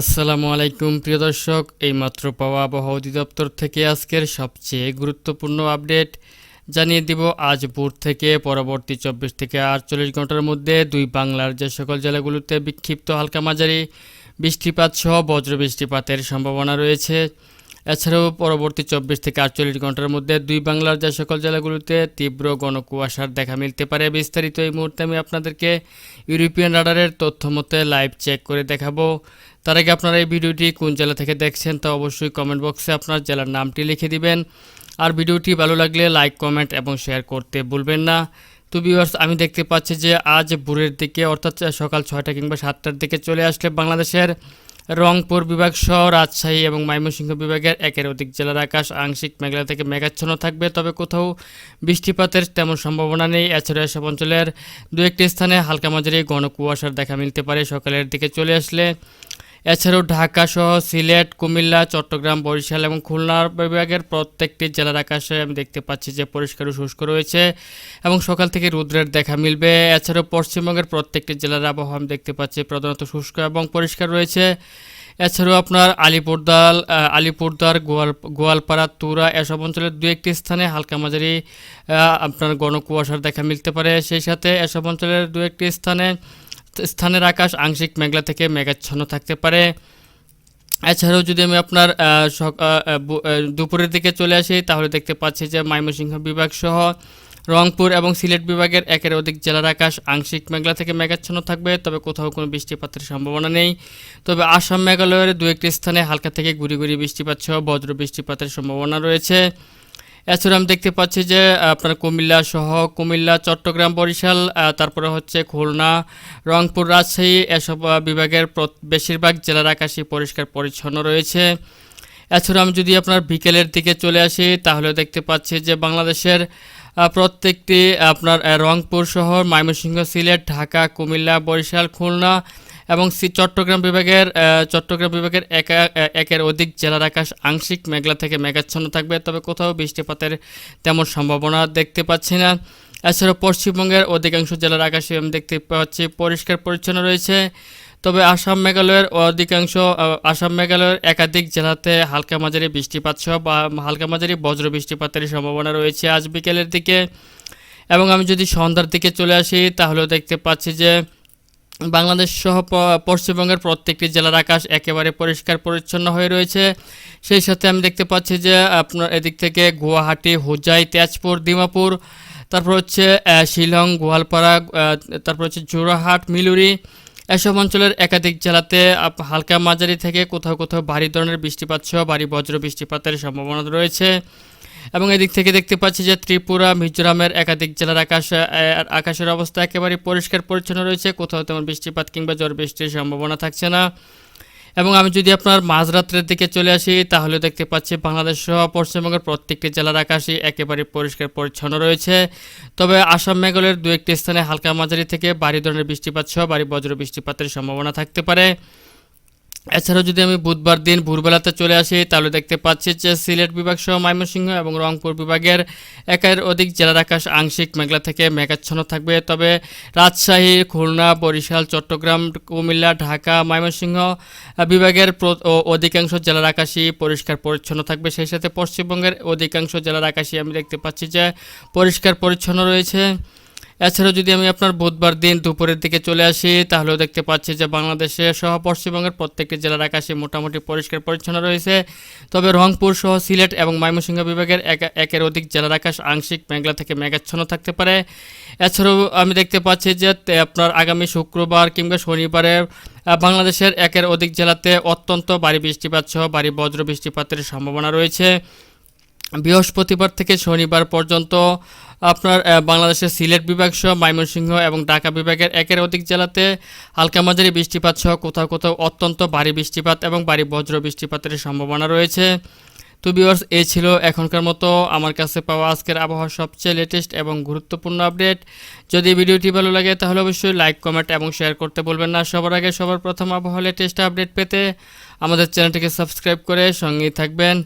আসসালামু আলাইকুম, প্রিয় দর্শক। এইমাত্র পাওয়া আবহাওয়া অধিদপ্তর থেকে আজকের সবচেয়ে গুরুত্বপূর্ণ আপডেট। জানিয়ে দিব, আজ ভোর থেকে পরবর্তী চব্বিশ থেকে আটচল্লিশ ঘণ্টার মধ্যে দুই বাংলার যে সকল জেলাগুলোতে বিক্ষিপ্ত হালকা মাঝারি বৃষ্টিপাত সহ বজ্র বৃষ্টিপাতের সম্ভাবনা রয়েছে। এছাড়াও পরবর্তী চব্বিশ থেকে আটচল্লিশ ঘণ্টার মধ্যে দুই বাংলার যে সকল জেলাগুলোতে তীব্র গণকুয়াশার দেখা মিলতে পারে। বিস্তারিত এই মুহূর্তে আমি আপনাদেরকে ইউরোপিয়ান রাডারের তথ্য মতে লাইভ চেক করে দেখাবো। তার আগে আপনারা এই ভিডিওটি কোন জেলা থেকে দেখছেন তা অবশ্যই কমেন্ট বক্সে আপনার জেলার নামটি লিখে দিবেন। আর ভিডিওটি ভালো লাগলে লাইক, কমেন্ট এবং শেয়ার করতে ভুলবেন না। তো ভিউয়ার্স, আমি দেখতে পাচ্ছি যে আজ ভোরের দিকে, অর্থাৎ সকাল ছয়টা কিংবা সাতটার দিকে চলে আসলে বাংলাদেশের রংপুর বিভাগ সহ রাজশাহী এবং ময়মনসিংহ বিভাগের একের অধিক জেলার আকাশ আংশিক মেঘলা থেকে মেঘাচ্ছন্ন থাকবে, তবে কোথাও বৃষ্টিপাতের তেমন সম্ভাবনা নেই। এছাড়া এসব অঞ্চলের দু একটি স্থানে হালকা মাঝারি ঘন কুয়াশার দেখা মিলতে পারে। সকালের দিকে চলে আসলে এছাড়াও ঢাকা সহ সিলেট, কুমিল্লা, চট্টগ্রাম, বরিশাল এবং খুলনা বিভাগের প্রত্যেকটি জেলার আকাশে আমি দেখতে পাচ্ছি যে পরিষ্কার ও শুষ্ক রয়েছে এবং সকাল থেকে রুদ্রের দেখা মিলবে। এছাড়াও পশ্চিমবঙ্গের প্রত্যেকটি জেলার আবহাওয়া আমি দেখতে পাচ্ছি প্রধানত শুষ্ক এবং পরিষ্কার রয়েছে। এছাড়াও আপনার আলিপুরদাল আলিপুরদার গোয়াল, গোয়ালপাড়া, তুরা এসব অঞ্চলের দু একটি স্থানে হালকা মাঝারি আপনার গণকুয়াশার দেখা মিলতে পারে। সেই সাথে এসব অঞ্চলের দু একটি স্থানে স্থানের আকাশ, আংশিক মেঘলা থেকে মেঘাচ্ছন্ন থাকতে পারে। এছাড়াও যদি আমি আপনার দুপুরের দিকে চলে আসি, তাহলে দেখতে পাচ্ছি যে ময়মনসিংহ বিভাগ সহ রংপুর এবং সিলেট বিভাগের একের অধিক জেলার আকাশ আংশিক মেঘলা থেকে মেঘাচ্ছন্ন থাকবে, তবে কোথাও কোনো বৃষ্টিপাতের সম্ভাবনা নেই। তবে আসাম মেঘালয়ের দু একটি স্থানে হালকা থেকে গুড়ি গুড়ি বৃষ্টিপাত সহ বজ্র বৃষ্টিপাতের সম্ভাবনা রয়েছে। এছাড়া আমি দেখতে পাচ্ছি যে আপনার কুমিল্লা সহ কুমিল্লা, চট্টগ্রাম, বরিশাল তারপরে হচ্ছে খুলনা, রংপুর, রাজশাহী এসব বিভাগের বেশিরভাগ জেলার আকাশই পরিষ্কার পরিচ্ছন্ন রয়েছে। এছাড়া আমি যদি আপনার বিকেলের দিকে চলে আসি, তাহলে দেখতে পাচ্ছি যে বাংলাদেশের প্রত্যেকটি আপনার রংপুর শহর ময়মনসিংহ সিলেট, ঢাকা, কুমিল্লা, বরিশাল, খুলনা এবং চট্টগ্রাম বিভাগের চট্টগ্রাম বিভাগের একা একের অধিক জেলার আকাশ আংশিক মেঘলা থেকে মেঘাচ্ছন্ন থাকবে, তবে কোথাও বৃষ্টিপাতের তেমন সম্ভাবনা দেখতে পাচ্ছি না। এছাড়া পশ্চিমবঙ্গের অধিকাংশ জেলার আকাশে আমি দেখতে পাচ্ছি পরিষ্কার পরিচ্ছন্ন রয়েছে, তবে আসাম মেঘালয়ের অধিকাংশ আসাম মেঘালয়ের একাধিক জেলাতে হালকা মাঝারি বৃষ্টিপাত সহ বা হালকা মাঝারি বজ্র বৃষ্টিপাতের সম্ভাবনা রয়েছে আজ বিকেলের দিকে। এবং আমি যদি সন্ধ্যার দিকে চলে আসি, তাহলেও দেখতে পাচ্ছি যে বাংলাদেশ সহ পশ্চিমবঙ্গের প্রত্যেকটি জেলার আকাশ একেবারে পরিষ্কার পরিচ্ছন্ন হয়ে রয়েছে। সেই সাথে আমি দেখতে পাচ্ছি যে আপনার এদিক থেকে গুয়াহাটি, হুজাই, তেজপুর দিমাপুর তারপর হচ্ছে শিলং, গোয়ালপাড়া তারপর হচ্ছে জোড়াহাট, মিলুরি এসব অঞ্চলের একাধিক জেলাতে হালকা মাঝারি থেকে কোথাও কোথাও ভারী ধরনের বৃষ্টিপাত সহ ভারী বজ্র বৃষ্টিপাতের সম্ভাবনা রয়েছে। এবং এদিক থেকে দেখতে পাচ্ছি যে ত্রিপুরা, মিজোরামের একাধিক জেলার আকাশ আকাশের অবস্থা একেবারে পরিষ্কার পরিচ্ছন্ন রয়েছে। কোথাও তেমন বৃষ্টিপাত কিংবা ঝড় বৃষ্টির সম্ভাবনা থাকছে না। এবং আমি যদি আপনার মাঝরাত্রের দিকে চলে আসি, তাহলে দেখতে পাচ্ছি বাংলাদেশ সহ পশ্চিমবঙ্গের প্রত্যেকটি জেলার আকাশই একেবারে পরিষ্কার পরিচ্ছন্ন রয়েছে। তবে আসাম, মেঘালয়ের দু একটি স্থানে হালকা মাঝারি থেকে ভারী ধরনের বৃষ্টিপাত সহ ভারী বজ্র বৃষ্টিপাতের সম্ভাবনা থাকতে পারে। এছাড়াও যদি আমি বুধবার দিন ভোরবেলাতে চলে আসি, তাহলে দেখতে পাচ্ছি যে সিলেট বিভাগ সহ ময়মনসিংহ এবং রংপুর বিভাগের একের অধিক জেলার আকাশ আংশিক মেঘলা থেকে মেঘাচ্ছন্ন থাকবে। তবে রাজশাহী, খুলনা, বরিশাল, চট্টগ্রাম, কুমিল্লা, ঢাকা, ময়মনসিংহ বিভাগের অধিকাংশ জেলার আকাশই পরিষ্কার পরিচ্ছন্ন থাকবে। সেই সাথে পশ্চিমবঙ্গের অধিকাংশ জেলার আকাশই আমি দেখতে পাচ্ছি যে পরিষ্কার পরিচ্ছন্ন রয়েছে। এছাড়াও যদি আমি আপনার বুধবার দিন দুপুরের দিকে চলে আসি, তাহলেও দেখতে পাচ্ছি যে বাংলাদেশে সহ পশ্চিমবঙ্গের প্রত্যেকটি জেলার আকাশে মোটামুটি পরিষ্কার পরিচ্ছন্ন রয়েছে। তবে রংপুর সহ সিলেট এবং ময়মনসিংহ বিভাগের এক- একের অধিক জেলার আকাশ আংশিক মেঘলা থেকে মেঘাচ্ছন্ন থাকতে পারে। এছাড়াও আমি দেখতে পাচ্ছি যে আপনার আগামী শুক্রবার কিংবা শনিবারে বাংলাদেশের একের অধিক জেলাতে অত্যন্ত ভারী বৃষ্টিপাত সহ ভারী বজ্র বৃষ্টিপাতের সম্ভাবনা রয়েছে। বৃহস্পতিবার থেকে শনিবার পর্যন্ত আপনার বাংলাদেশের সিলেট বিভাগ সহ ময়মনসিংহ এবং ঢাকা বিভাগের একের অধিক জেলাতে হালকা মাঝারি বৃষ্টিপাত সহ কোথাও কোথাও অত্যন্ত ভারী বৃষ্টিপাত এবং ভারী বজ্র বৃষ্টিপাতের সম্ভাবনা রয়েছে। তো বিওয়ার্স এই ছিল এখনকার মতো। আমার কাছে পাওয়া আজকের আবহাওয়ার সবচেয়ে লেটেস্ট এবং গুরুত্বপূর্ণ আপডেট যদি ভিডিওটি ভালো লাগে, তাহলে অবশ্যই লাইক কমেন্ট এবং শেয়ার করতে বলবেন না। সবার আগে সবার প্রথম আবহাওয়া লেটেস্ট আপডেট পেতে আমাদের চ্যানেলটিকে সাবস্ক্রাইব করে সঙ্গেই থাকবেন।